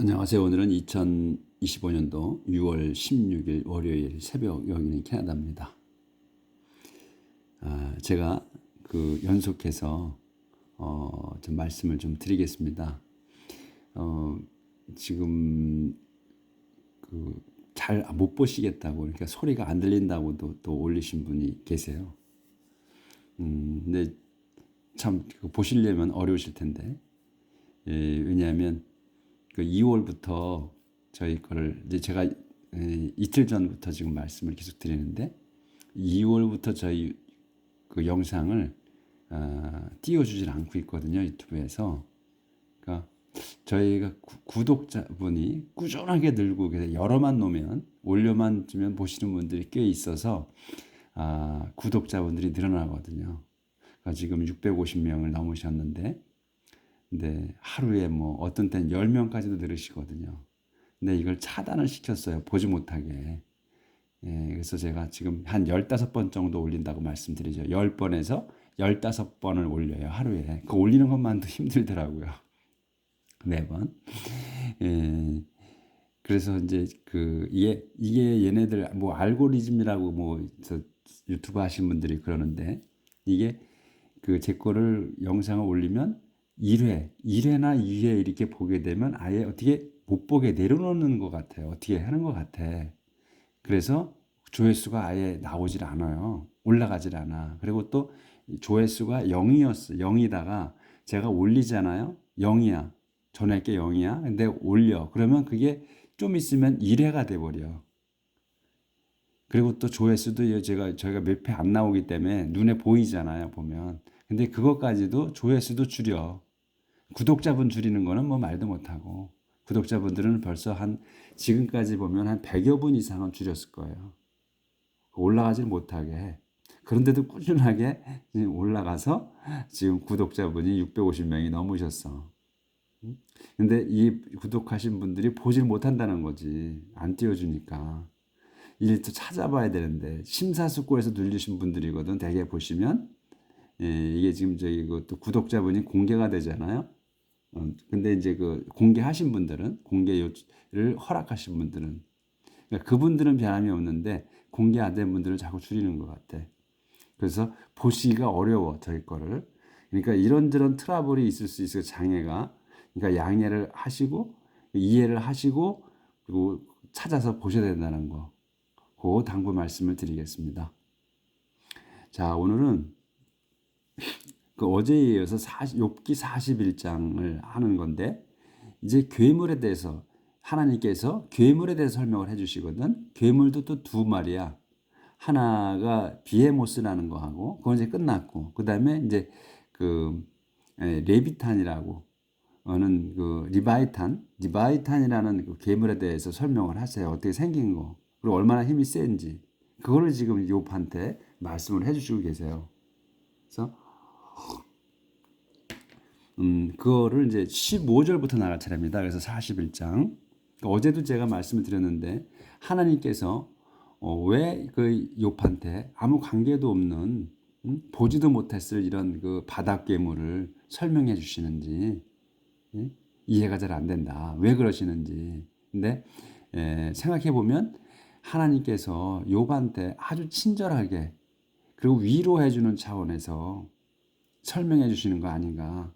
안녕하세요. 오늘은 2025년도 6월 16일 월요일 새벽 여기는 캐나다입니다. 아, 제가 그 연속해서 어, 좀 말씀을 좀 드리겠습니다. 어, 지금 그 잘 못 보시겠다고 그러니까 소리가 안 들린다고도 또 올리신 분이 계세요. 음, 근데 참 그거 보시려면 어려우실 텐데 예, 왜냐하면 그 2월부터 저희 거를 이제 제가 에, 이틀 전부터 지금 말씀을 계속 드리는데 2월부터 저희 그 영상을 아, 띄워주질 않고 있거든요 유튜브에서. 그러니까 저희가 구, 구독자분이 꾸준하게 늘고 여러만 놓으면 올려만 주면 보시는 분들이 꽤 있어서 아, 구독자분들이 늘어나거든요. 그러니까 지금 650명을 넘으셨는데 근데 하루에 뭐 어떤 때는 10명까지도 들으시거든요. 근데 이걸 차단을 시켰어요. 보지 못하게. 예, 그래서 제가 지금 한 15번 정도 올린다고 말씀드리죠. 10번에서 15번을 올려요. 하루에. 그 올리는 것만도 힘들더라고요. 매번. 예. 그래서 이제 그 이게 이게 얘네들 뭐 알고리즘이라고 뭐저 유튜브 하신 분들이 그러는데 이게 그 제 거를 영상을 올리면 1회, 1회나 2회 이렇게 보게 되면 아예 어떻게 못 보게 내려놓는 것 같아요. 어떻게 하는 것 같아. 그래서 조회수가 아예 나오질 않아요. 올라가질 않아. 그리고 또 조회수가 0이었어. 0이다가 제가 올리잖아요. 0이야. 전화할게 0이야. 근데 올려. 그러면 그게 좀 있으면 1회가 돼버려. 그리고 또 조회수도 제가 저희가 몇 회 안 나오기 때문에 눈에 보이잖아요. 보면. 근데 그것까지도 조회수도 줄여. 구독자분 줄이는 거는 뭐 말도 못하고 구독자분들은 벌써 한 지금까지 보면 한 100여 분 이상은 줄였을 거예요. 올라가질 못하게. 그런데도 꾸준하게 올라가서 지금 구독자분이 650명이 넘으셨어. 근데 이 구독하신 분들이 보질 못한다는 거지. 안 띄워주니까. 일또 찾아봐야 되는데 심사숙고해서 눌리신 분들이거든. 대개 보시면 예, 이게 지금 저희 그또 구독자분이 공개가 되잖아요. 어, 근데 이제 그 공개하신 분들은 공개를 허락하신 분들은 그러니까 그분들은 변함이 없는데 공개 안 된 분들을 자꾸 줄이는 것 같아. 그래서 보시기가 어려워 저희 거를. 그러니까 이런저런 트러블이 있을 수 있어요 장애가. 그러니까 양해를 하시고 이해를 하시고 그리고 찾아서 보셔야 된다는 거. 그 당부 말씀을 드리겠습니다. 자 오늘은 그 어제에 이어서 40, 욥기 41장을 하는 건데 이제 괴물에 대해서 하나님께서 괴물에 대해서 설명을 해 주시거든. 괴물도 또 두 마리야. 하나가 비에모스라는 거 하고 그건 이제 끝났고 그 다음에 이제 그 레비탄이라고 하는 그 리바이탄, 리바이탄이라는 그 괴물에 대해서 설명을 하세요. 어떻게 생긴 거 그리고 얼마나 힘이 센지 그거를 지금 욥한테 말씀을 해주시고 계세요. 그래서 음, 그거를 이제 15절부터 나갈 차례입니다. 그래서 41장. 어제도 제가 말씀을 드렸는데 하나님께서 어, 왜그 욥한테 아무 관계도 없는 음? 보지도 못했을 이런 그 바닥 괴물을 설명해 주시는지 예? 이해가 잘 안 된다. 왜 그러시는지. 근데 예, 생각해 보면 하나님께서 욥한테 아주 친절하게 그리고 위로해 주는 차원에서 설명해 주시는 거 아닌가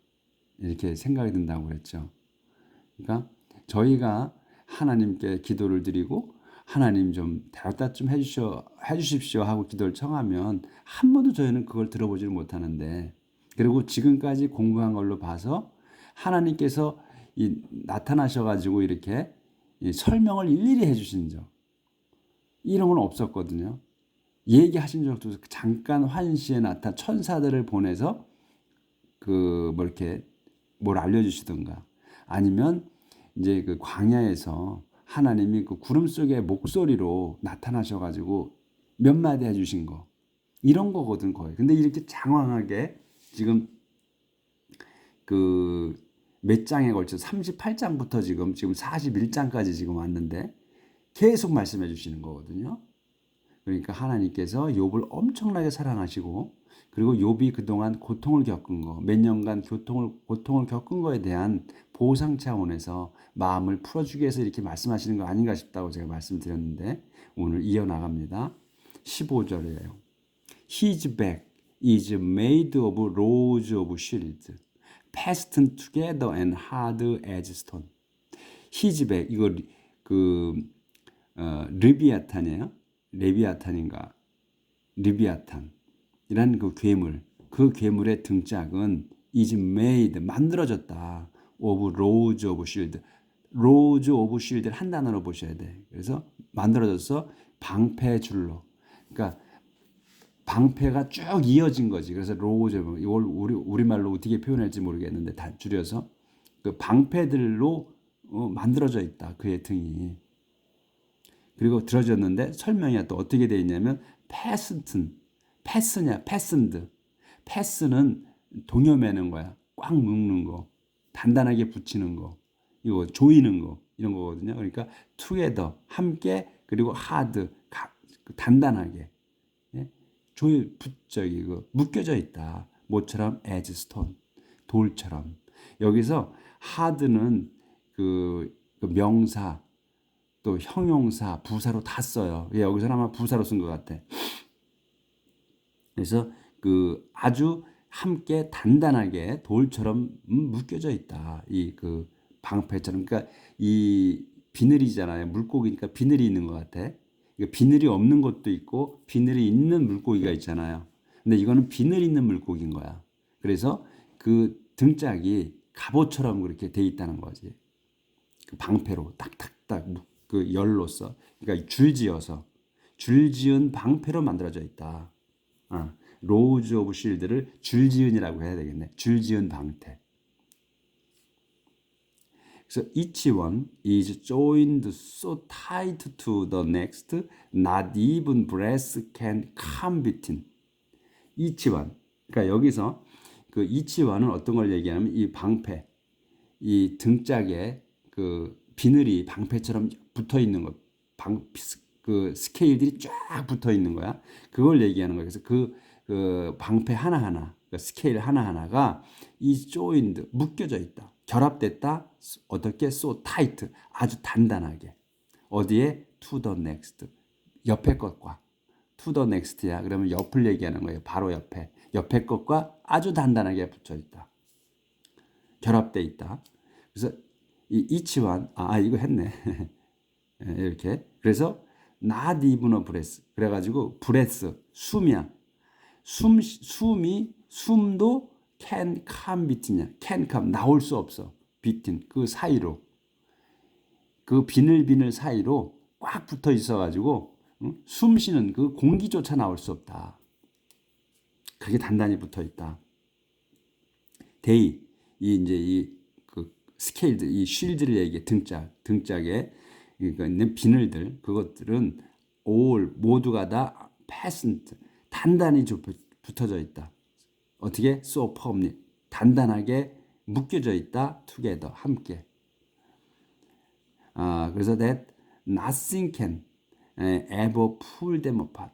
이렇게 생각이 든다고 그랬죠. 그러니까 저희가 하나님께 기도를 드리고 하나님 좀 대답 좀 해주셔, 해주십시오 하고 기도를 청하면 한 번도 저희는 그걸 들어보지를 못하는데 그리고 지금까지 공부한 걸로 봐서 하나님께서 이, 나타나셔가지고 이렇게 설명을 일일이 해주신 적 이런 건 없었거든요. 얘기하신 적도 잠깐 환시에 나타 천사들을 보내서 그 뭐 이렇게 뭘 알려주시던가 아니면 이제 그 광야에서 하나님이 그 구름 속의 목소리로 나타나셔가지고 몇 마디 해주신 거 이런 거거든 거의. 근데 이렇게 장황하게 지금 그 몇 장에 걸쳐 38장부터 지금 지금 41장까지 지금 왔는데 계속 말씀해 주시는 거거든요. 그러니까 하나님께서 욥을 엄청나게 사랑하시고 그리고 욥이 그동안 고통을 겪은 거, 몇 년간 고통을 고통을 겪은 거에 대한 보상 차원에서 마음을 풀어 주기 위해서 이렇게 말씀하시는 거 아닌가 싶다고 제가 말씀드렸는데 오늘 이어 나갑니다. 15절이에요. His back is made of rows of shields, fastened together and hard as stone. His back 이거 리- 그 어, 르비아탄이에요. 레비아탄인가? 르비아탄이란 그 괴물. 그 괴물의 등짝은 is made 만들어졌다. of rows of shield. 한 단어로 보셔야 돼. 그래서 만들어져서 방패 줄로. 그러니까 방패가 쭉 이어진 거지. 그래서 로우즈 이걸 우리 우리말로 어떻게 표현할지 모르겠는데 다 줄여서 그 방패들로 어, 만들어져 있다. 그의 등이. 그리고 들어졌는데 설명이 또 어떻게 되어 있냐면 패스튼 패스냐 패슨드. 패스는 동여매는 거야. 꽉 묶는 거. 단단하게 붙이는 거. 이거 조이는 거. 이런 거거든요. 그러니까 투게더 함께 그리고 하드 가- 그 단단하게. 예? 조이 붙저기 그 묶여져 있다. 모처럼 as stone. 돌처럼. 여기서 하드는 그, 그 명사 또 형용사, 부사로 다 써요. 예, 여기서는 아마 부사로 쓴 것 같아. 그래서 그 아주 함께 단단하게 돌처럼 음, 묶여져 있다. 이 그 방패처럼. 그러니까 이 비늘이잖아요. 물고기니까 비늘이 있는 것 같아. 비늘이 없는 것도 있고 비늘이 있는 물고기가 있잖아요. 근데 이거는 비늘 있는 물고기인 거야. 그래서 그 등짝이 갑옷처럼 그렇게 돼 있다는 거지. 그 방패로 딱딱딱 묶- 그 열로서 그러니까 줄지어서 줄지은 방패로 만들어져 있다. 아, 로즈 오브 실드를 줄지은이라고 해야 되겠네. 줄지은 방패. 그래서 each one is joined so tight to the next, not even breath can come between. each one. 그러니까 여기서 그 each one은 어떤 걸 얘기하냐면 이 방패, 이 등짝에 그 비늘이 방패처럼 붙어 있는 것, 방, 그 스케일들이 쫙 붙어 있는 거야. 그걸 얘기하는 거야. 그래서 그, 그 방패 하나하나, 그 스케일 하나하나가 이 joined, 묶여져 있다. 결합됐다. 어떻게? so tight, 아주 단단하게. 어디에? to the next. 옆에 것과. to the next야. 그러면 옆을 얘기하는 거예요. 바로 옆에. 옆에 것과 아주 단단하게 붙어 있다. 결합돼 있다. 그래서 이 이치완 아 이거 했네 예, 이렇게. 그래서 not even a breath. 그래가지고 breath 숨이야. 숨 숨이 숨도 can come between이야 can come 나올 수 없어. between 그 사이로. 그 비늘비늘 사이로 꽉 붙어 있어가지고 응? 숨 쉬는 그 공기조차 나올 수 없다. 그게 단단히 붙어 있다. 데이 이 이제 이 그 스케일들 이 쉴드를 얘기해. 등짝 등짝에 그러니까 비늘들 그것들은 all 모두가 다 fastened 단단히 좁- 붙어져 있다. 어떻게 so firmly 단단하게 묶여져 있다 together 함께. 아 그래서 that nothing can 에, ever pull them apart.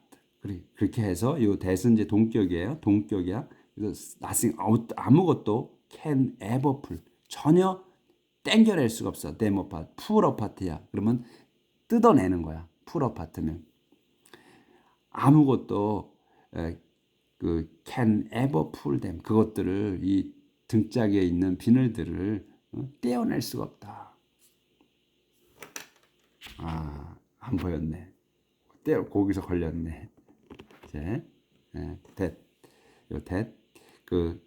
그렇게 해서 요 that은 이제 동격이에요. 동격이야. 그래서 nothing 아무- 아무것도 can ever pull 전혀 땡겨낼 수가 없어. them apart. pull apart야. 그러면 뜯어내는 거야. pull apart면 아무것도 에, 그 can ever pull them 그것들을 이 등짝에 있는 비늘들을 어, 떼어낼 수가 없다. 아, 안 보였네. 떼어 거기서 걸렸네. 이제 예, that 요 that 그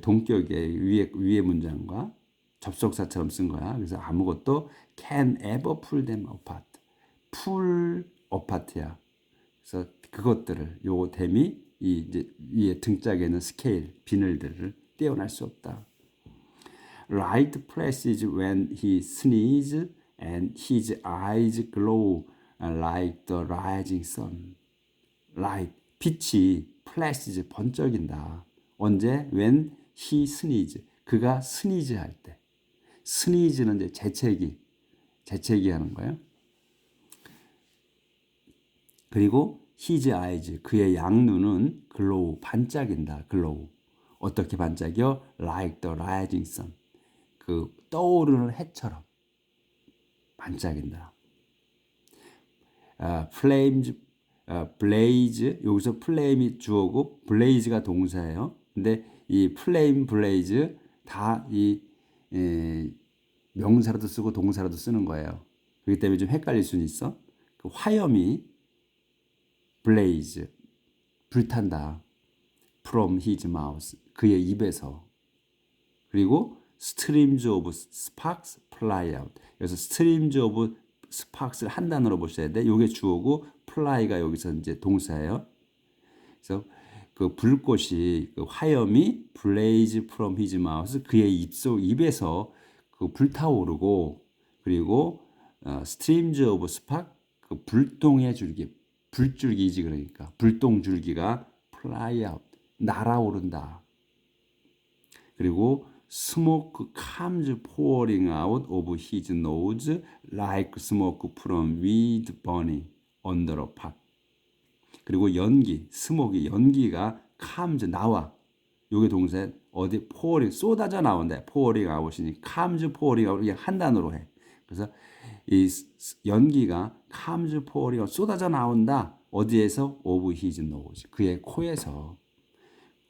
동격의 위에 위에 문장과 접속사처럼 쓴 거야. 그래서 아무것도 can ever pull them apart. pull apart야. 그래서 그것들을 요 댐이 이 이제 위에 등짝에 있는 스케일 비늘들을 떼어낼 수 없다. Light flashes when he sneezes and his eyes glow like the rising sun. Light 빛이 flashes 번쩍인다. 언제? When he sneezes 그가 스니즈 할 때. 스니즈는 이제 재채기 재채기 하는 거예요. 그리고 his eyes 그의 양눈은 glow 반짝인다. glow 어떻게 반짝여? like the rising sun 그 떠오르는 해처럼 반짝인다. 아, flames, 아, blaze 여기서 flame이 주어고 blaze가 동사예요. 근데 이 flame, blaze 다이 명사로도 쓰고 동사로도 쓰는 거예요. 그렇기 때문에 좀 헷갈릴 수는 있어. 그 화염이 blaze 불탄다. from his mouth 그의 입에서 그리고 streams of sparks fly out 여기서 streams of sparks를 한 단어로 보셔야 돼. 요게 주어고 fly가 여기서 이제 동사예요. 그래서 그 불꽃이 그 화염이 blaze from his mouth 그의 입속 입에서 그 불타오르고 그리고 어, streams of spark 그 불똥의 줄기 불줄기지 그러니까 불똥 줄기가 fly out 날아오른다. 그리고 smoke comes pouring out of his nose like smoke. 그리고 연기, 스모기, 연기가 comes 나와. 요게 동사 어디 pouring 쏟아져 나온다. pouring out이니 comes pouring out 그냥 한 단어로 해. 그래서 이 연기가 comes pouring out 쏟아져 나온다. 어디에서 of his nose 그의 코에서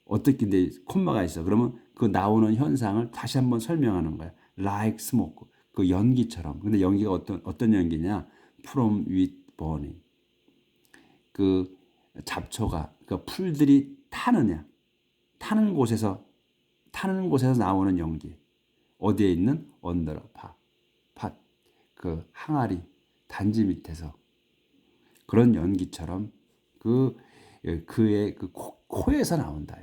어떻게 내 콤마가 있어. 그러면 그 나오는 현상을 다시 한번 설명하는 거야. like smoke. 그 연기처럼. 근데 연기가 어떤 어떤 연기냐? from with burning. 그 잡초가 그 풀들이 타느냐? 타는 곳에서 타는 곳에서 나오는 연기. 어디에 있는 언더러 파. 팥. 그 항아리 단지 밑에서 그런 연기처럼 그 그의 그 코, 코에서 나온다.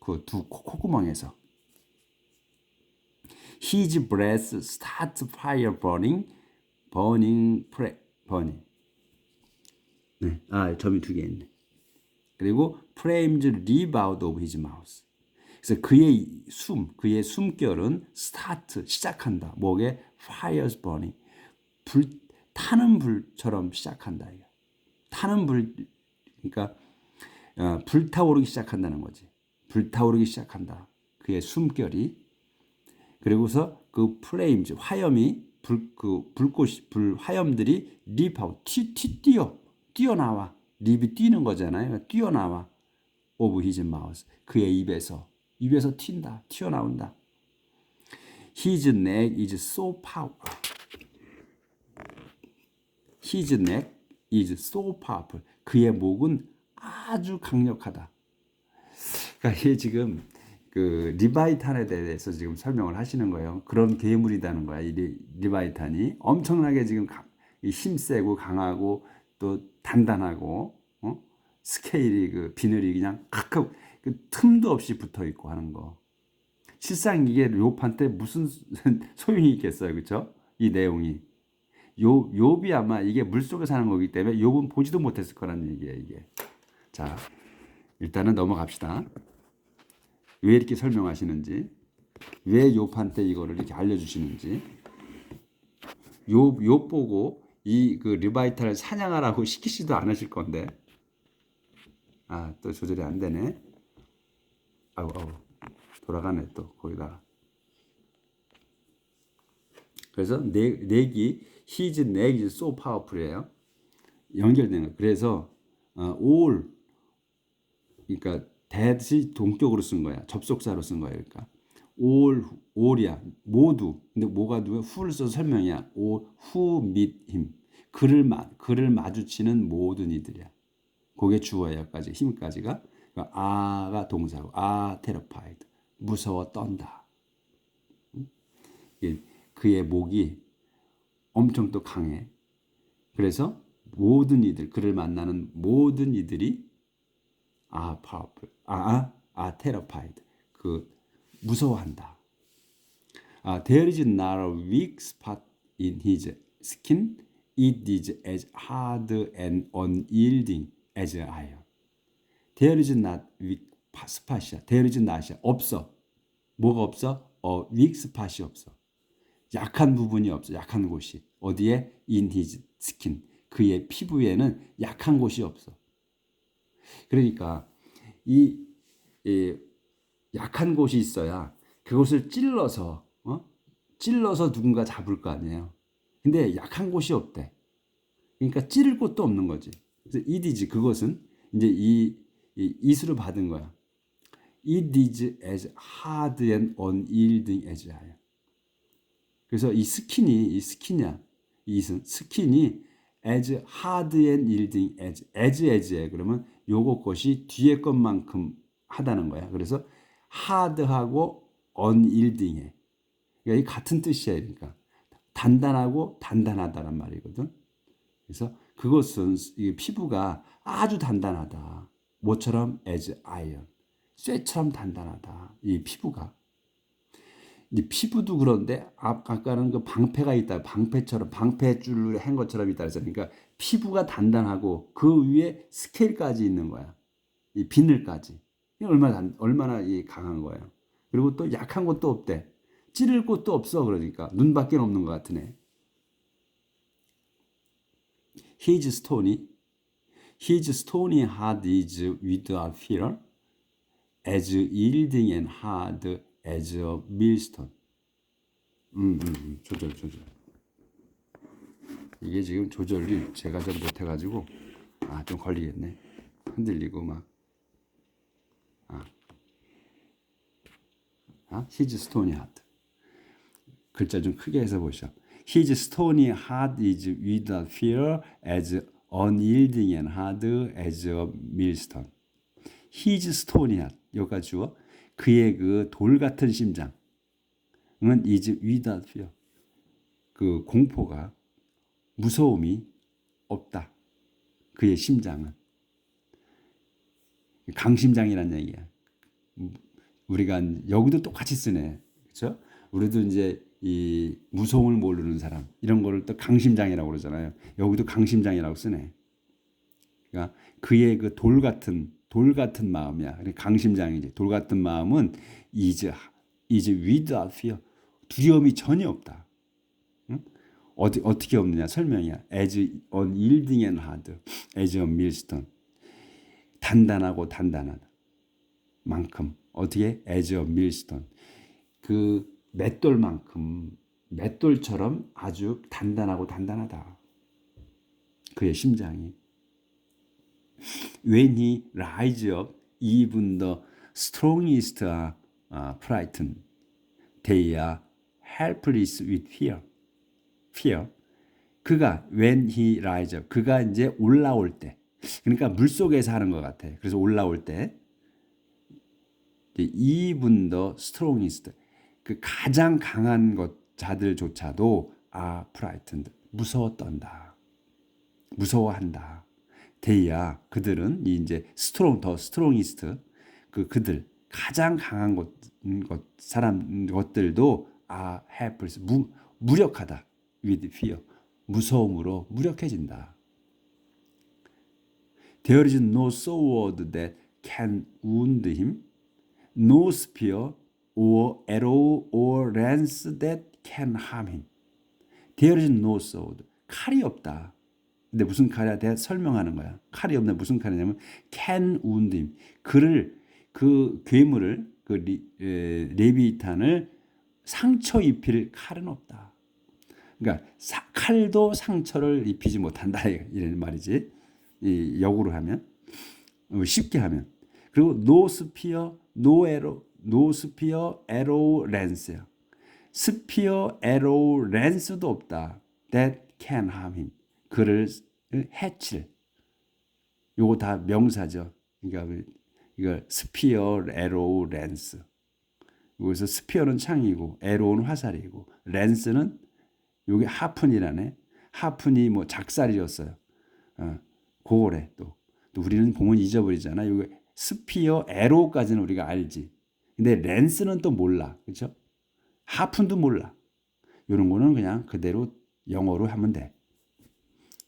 그두 콧구멍에서 His breath starts fire burning, burning, burning. 네, 아 점이 두 개 있네. 그리고 flames leap out of his mouth. 그래서 그의 숨, 그의 숨결은 start 시작한다. 목에 fires burning. 불 타는 불처럼 시작한다. 타는 불 그러니까 어, 불타오르기 시작한다는 거지. 불타오르기 시작한다. 그의 숨결이 그리고서 그 플레임즈 화염이 불 그 불꽃 불 화염들이 립하고 튀튀 뛰어 뛰어나와 립이 뛰는 거잖아요. 뛰어나와 오브 히즈 마우스 그의 입에서 입에서 튄다 튀어나온다. His neck is so powerful. His neck is so powerful. 그의 목은 아주 강력하다. 그러니까 이게 지금 그 리바이탄에 대해서 지금 설명을 하시는 거예요. 그런 괴물이라는 거야. 이 리, 리바이탄이 엄청나게 지금 가, 힘세고 강하고 또 단단하고 어? 스케일이 그 비늘이 그냥 칵칵 그 틈도 없이 붙어 있고 하는 거. 실상 이게 욥한테 무슨 소용이 있겠어요, 그렇죠? 이 내용이 요 욥이 아마 이게 물 속에 사는 거기 때문에 욥은 보지도 못했을 거라는 얘기예요, 이게. 자, 일단은 넘어갑시다. 왜 이렇게 설명하시는지, 왜 욥한테 이거를 이렇게 알려주시는지, 욥, 욥 보고 이그 리바이탈을 사냥하라고 시키지도 않으실 건데, 아, 또 조절이 안 되네. 아우, 아우, 돌아가네, 또, 거기다가. 그래서 내, 내기, his neck is so powerful이에요. 연결되는 거. 그래서, 어, all, 그러니까 that이 동격으로 쓴 거야. 접속사로 쓴 거야. 그러니까 all all이야. 모두. 근데 뭐가 누가 who를 써서 설명이야. all who meet him. 그를 마 그를 마주치는 모든 이들이야. 그게 주어야까지 힘까지가 그러니까 아가 동사고 아 terrified. 무서워 떤다. 그의 목이 엄청 또 강해. 그래서 모든 이들 그를 만나는 모든 이들이 아 powerful 아, 아 terrified 그 무서워한다. 아 there is not a weak spot in his skin. It is as hard and unyielding as iron. There is not weak spot이야. There is not이야. 없어. 뭐가 없어? 어 weak spot이 없어. 약한 부분이 없어. 약한 곳이 어디에 in his skin 그의 피부에는 약한 곳이 없어. 그러니까 이, 이 약한 곳이 있어야 그곳을 찔러서 어? 찔러서 누군가 잡을 거 아니에요. 근데 약한 곳이 없대. 그러니까 찌를 곳도 없는 거지. 그래서 is 그것은 이제 이, 이 이수를 받은 거야. It is as hard and unyielding as iron. 그래서 이 스킨이 이 스킨이야. 이은 스킨이 as hard and yielding as as as에 그러면 요거 것이 뒤에 것만큼 하다는 거야. 그래서 hard하고 unyielding해. 그러니까 이 같은 뜻이야. 그러니까 단단하고 단단하다란 말이거든. 그래서 그것은 이 피부가 아주 단단하다. 뭐처럼 as iron. 쇠처럼 단단하다. 이 피부가. 이 피부도 그런데 아- 아까는 그 방패가 있다. 방패처럼 방패줄을 한 것처럼 있다. 그러니까 피부가 단단하고 그 위에 스케일까지 있는 거야. 이 비늘까지. 얼마나 단- 얼마나 이 강한 거예요. 그리고 또 약한 것도 없대. 찌를 곳도 없어 그러니까 눈밖에 없는 것 같으네. His stony, his stony heart is without fear, as yielding and hard as a millstone. 음, 음, 음, 조절, 조절. 이게 지금 조절이 제가 좀 못해가지고 아, 좀 걸리겠네. 흔들리고 막. 아, 아, his stony heart. 글자 좀 크게 해서 보시죠. His stony heart is without fear, as unyielding and hard as a millstone. His stony heart. 여기까지 주어. 그의 그 돌 같은 심장은 is without fear. 그 공포가 무서움이 없다. 그의 심장은 강심장이라는 얘기야. 우리가 여기도 똑같이 쓰네. 그렇죠? 우리도 이제 이 무서움을 모르는 사람 이런 거를 또 강심장이라고 그러잖아요. 여기도 강심장이라고 쓰네. 그러니까 그의 그 돌 같은 돌 같은 마음이야. 그러니까 강심장이지. 돌 같은 마음은 이제 이제 without 두려움이 전혀 없다. 응? 어디 어떻게 없느냐 설명이야. as unyielding and hard, as a millstone. 단단하고 단단하다. 만큼 어떻게 as a millstone. 그 맷돌만큼 맷돌처럼 아주 단단하고 단단하다. 그의 심장이. Up, even the strongest are uh, frightened. They are helpless with fear. Fear. 그가 he rise up, 그가 이제 올라올 때, 그러니까 물 속에서 하는 것 같아. 그래서 올라올 때, even the strongest, 그 가장 강한 것 자들조차도 아 프라이튼드 무서워 떤다. 무서워한다. 데이야 그들은 이 이제 스트롱 더 스트롱이스트 그 그들 가장 강한 것, 것 사람 것들도 아 헬플스 무 무력하다. with fear 무서움으로 무력해진다. There is no sword that can wound him, no spear or arrow or lance that can harm him. There is no sword. 칼이 없다. 근데 무슨 칼이야? 내가 설명하는 거야. 칼이 없네. 무슨 칼이냐면 can wound him. 그를 그 괴물을 그 리, 에, 레비탄을 상처 입힐 칼은 없다. 그러니까 사, 칼도 상처를 입히지 못한다 이런 말이지. 이 역으로 하면 어, 쉽게 하면 그리고 no spear, no arrow 노 스피어 에로우 렌스야. 스피어 에로우 렌스도 없다. That can harm him. 그를 해칠. 요거 다 명사죠. 그러니까 이걸 스피어 에로우 렌스. 여기서 스피어는 창이고 에로우는 화살이고 렌스는 요게 하푼이라네. 하푼이 뭐 작살이었어요. 어, 그거래 또. 또 우리는 보면 잊어버리잖아. 요게 스피어 에로우까지는 우리가 알지. 근데 렌스는 또 몰라. 그렇죠? 하푼도 몰라. 이런 거는 그냥 그대로 영어로 하면 돼.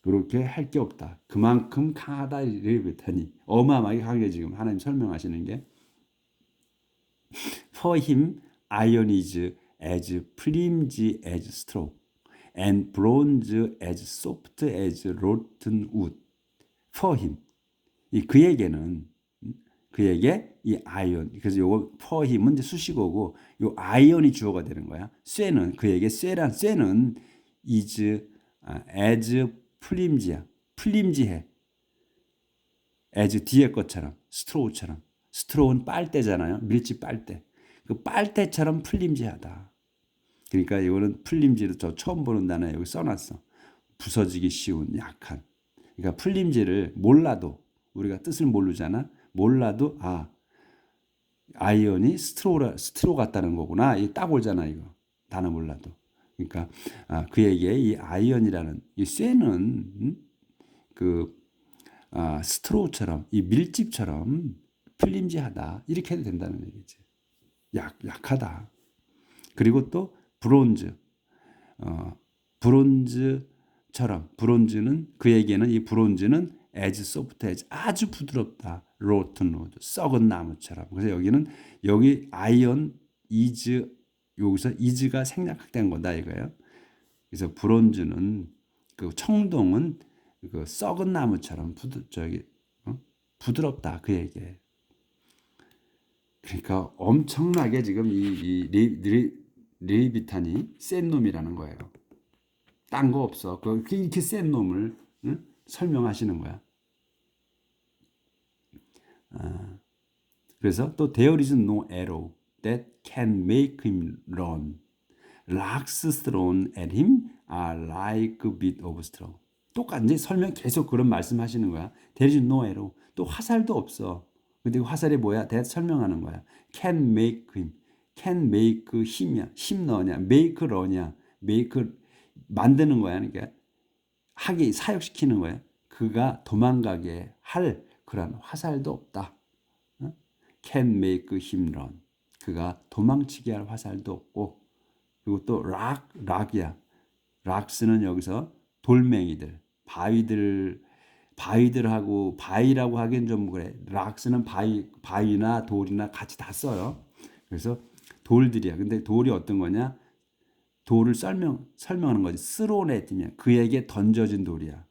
이렇게 할 게 없다. 그만큼 강하다 이르bet하니 어마어마하게 강해 지금 하나님 설명하시는 게 For him iron is as flimsy as straw and bronze as soft as rotten wood. For him 이 그에게는 음, 그에게 이 아이온 그래서 요거 이제 수식어고 요 아이온이 주어가 되는 거야. 쇠는 그에게 쇠란 쇠는 is 아, as 플림지야. 플림지해. as 뒤에 것처럼 스트로우처럼 스트로우는 빨대잖아요. 밀집 빨대. 그 빨대처럼 플림지하다. 그러니까 이거는 플림지를 저 처음 보는 단어 여기 써놨어. 부서지기 쉬운 약한. 그러니까 플림지를 몰라도 우리가 뜻을 모르잖아. 몰라도 아 아이언이 스트로라 스트로 같다는 거구나. 이딱 올잖아 이거 단어 몰라도. 그러니까 아, 그에게 이 아이언이라는 이 쇠는 음? 그 아, 스트로처럼 이 밀집처럼 플림지하다 이렇게 해도 된다는 얘기지. 약 약하다. 그리고 또 브론즈 어, 브론즈처럼 브론즈는 그에게는 이 브론즈는 as soft as 아주 부드럽다. rotten wood 썩은 나무처럼. 그래서 여기는 여기 아이언 is 여기서 is가 생략된 거다 이거예요. 그래서 브론즈는 그 청동은 그 썩은 나무처럼 부드 저기 어? 부드럽다 그에게. 그러니까 엄청나게 지금 이, 이 리, 리, 리비탄이 센 놈이라는 거예요. 딴 거 없어. 그 이렇게 센 놈을 응? 설명하시는 거야. 아, 그래서 또 there is no arrow that can make him run. Rocks thrown at him are like a bit of straw. 똑같이 설명 계속 그런 말씀하시는 거야. There is no arrow. 또 화살도 없어. 근데 그 화살이 뭐야? 대해 설명하는 거야. Can make him. Can make 힘이야. 힘 넣으냐. Make run이야. Make 만드는 거야. 그러니까 하게 사역시키는 거야. 그가 도망가게 할 그런 화살도 없다. 어? Can make him run. 그가 도망치게 할 화살도 없고 그리고 또 락, 락이야. 락스는 여기서 돌멩이들, 바위들, 바위들하고 바위라고 하기엔 좀 그래. 락스는 바위, 바위나 돌이나 같이 다 써요. 그래서 돌들이야. 근데 돌이 어떤 거냐? 돌을 설명 설명하는 거지. 스로네팀이야. 그에게 던져진 돌이야.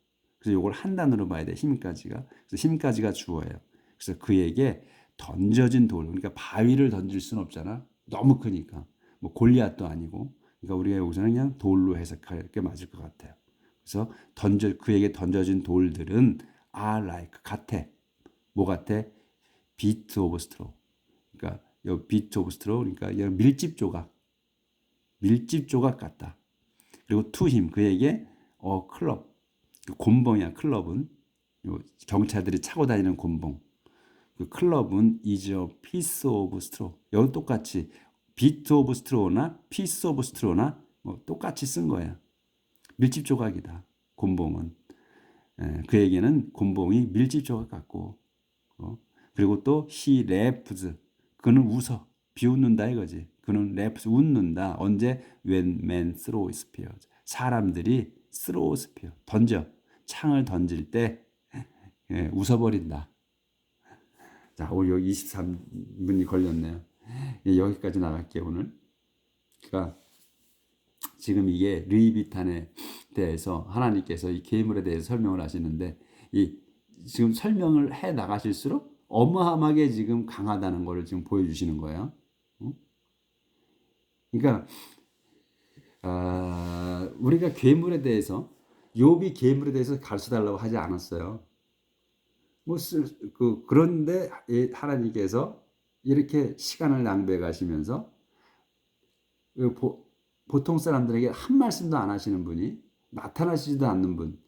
그래서 이걸 한 단어로 봐야 돼. 힘까지가. 그래서 힘까지가 주어예요. 그래서 그에게 던져진 돌. 그러니까 바위를 던질 수는 없잖아. 너무 크니까. 뭐 골리앗도 아니고. 그러니까 우리가 여기서는 그냥 돌로 해석할 게 맞을 것 같아요. 그래서 던져 그에게 던져진 돌들은 are like 같아. 뭐 같아? 비트 오브 스트로. 그러니까 요 비트 오브 스트로 그러니까 이런 밀집 조각. 밀집 조각 같다. 그리고 투힘 그에게 어 클럽 곤봉이야 클럽은 요 경찰들이 차고 다니는 곤봉. 그 클럽은 a piece of straw. 여기 똑같이 비트 오브 스트로나 피스 오브 스트로나 뭐 똑같이 쓴 거야. 밀집 조각이다. 곤봉은 에, 그에게는 곤봉이 밀집 조각 같고 어? 그리고 또 he laughs 그는 웃어 비웃는다 이거지. 그는 laughs 웃는다. 언제 when men throw spears 사람들이 throw spear 던져 창을 던질 때 예, 웃어버린다. 자, 오 여기 23분이 걸렸네요. 예, 여기까지 나갈게요 오늘. 그러니까 지금 이게 르이비탄에 대해서 하나님께서 이 계물에 대해서 설명을 하시는데 이 지금 설명을 해 나가실수록 어마어마하게 지금 강하다는 것을 지금 보여주시는 거예요. 그러니까 아, 우리가 괴물에 대해서 욥이 괴물에 대해서 가르쳐 달라고 하지 않았어요. 뭐그 그런데 하나님께서 이렇게 시간을 낭비해 가시면서 그 보통 사람들에게 한 말씀도 안 하시는 분이 나타나시지도 않는 분,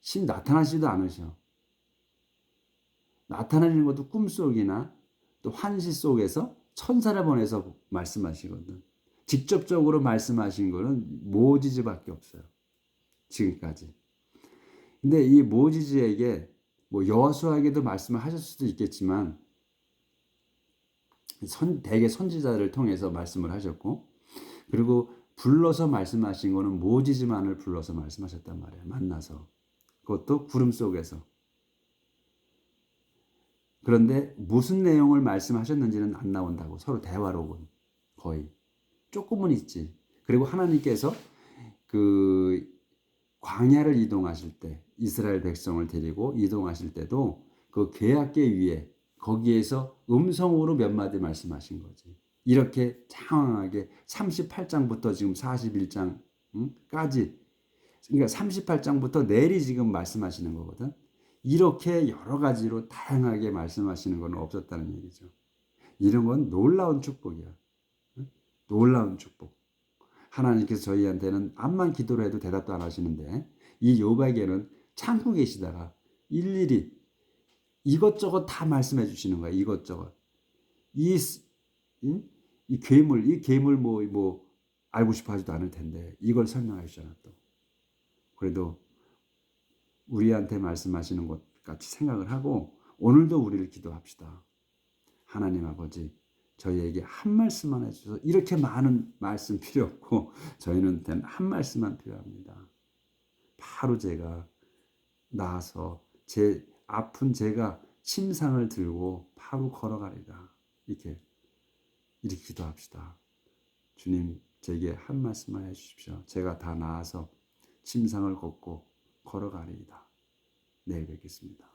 신 나타나시지도 않으셔. 나타나는 것도 꿈속이나 또 환시 속에서 천사를 보내서 말씀하시거든. 직접적으로 말씀하신 거는 모지즈밖에 없어요. 지금까지. 근데 이 모지즈에게 뭐 여수에게도 말씀을 하실 수도 있겠지만 선, 대개 선지자를 통해서 말씀을 하셨고 그리고 불러서 말씀하신 거는 모지지만을 불러서 말씀하셨단 말이에요. 만나서. 그것도 구름 속에서. 그런데 무슨 내용을 말씀하셨는지는 안 나온다고. 서로 대화록은 거의. 조금은 있지. 그리고 하나님께서 그 광야를 이동하실 때 이스라엘 백성을 데리고 이동하실 때도 그 계약계 위에 거기에서 음성으로 몇 마디 말씀하신 거지. 이렇게 장황하게 38장부터 지금 41장까지 그러니까 38장부터 내리 지금 말씀하시는 거거든. 이렇게 여러 가지로 다양하게 말씀하시는 건 없었다는 얘기죠. 이런 건 놀라운 축복이야. 응? 놀라운 축복. 하나님께서 저희한테는 암만 기도를 해도 대답도 안 하시는데 이 요백에는 참고 계시다가 일일이 이것저것 다 말씀해 주시는 거야. 이것저것. 이, 스- 응? 이 괴물, 이 괴물 뭐, 뭐, 알고 싶어 하지도 않을 텐데, 이걸 설명해 주잖아, 또. 그래도 우리한테 말씀하시는 것 같이 생각을 하고, 오늘도 우리를 기도합시다. 하나님 아버지, 저희에게 한 말씀만 해주셔서, 이렇게 많은 말씀 필요 없고, 저희는 한 말씀만 필요합니다. 바로 제가 나아서 제 아픈 제가 침상을 들고 바로 걸어가리라. 이렇게 이렇게 기도합시다. 주님 제게 한 말씀만 해주십시오. 제가 다 나아서 침상을 걷고 걸어가리이다. 내일 뵙겠습니다.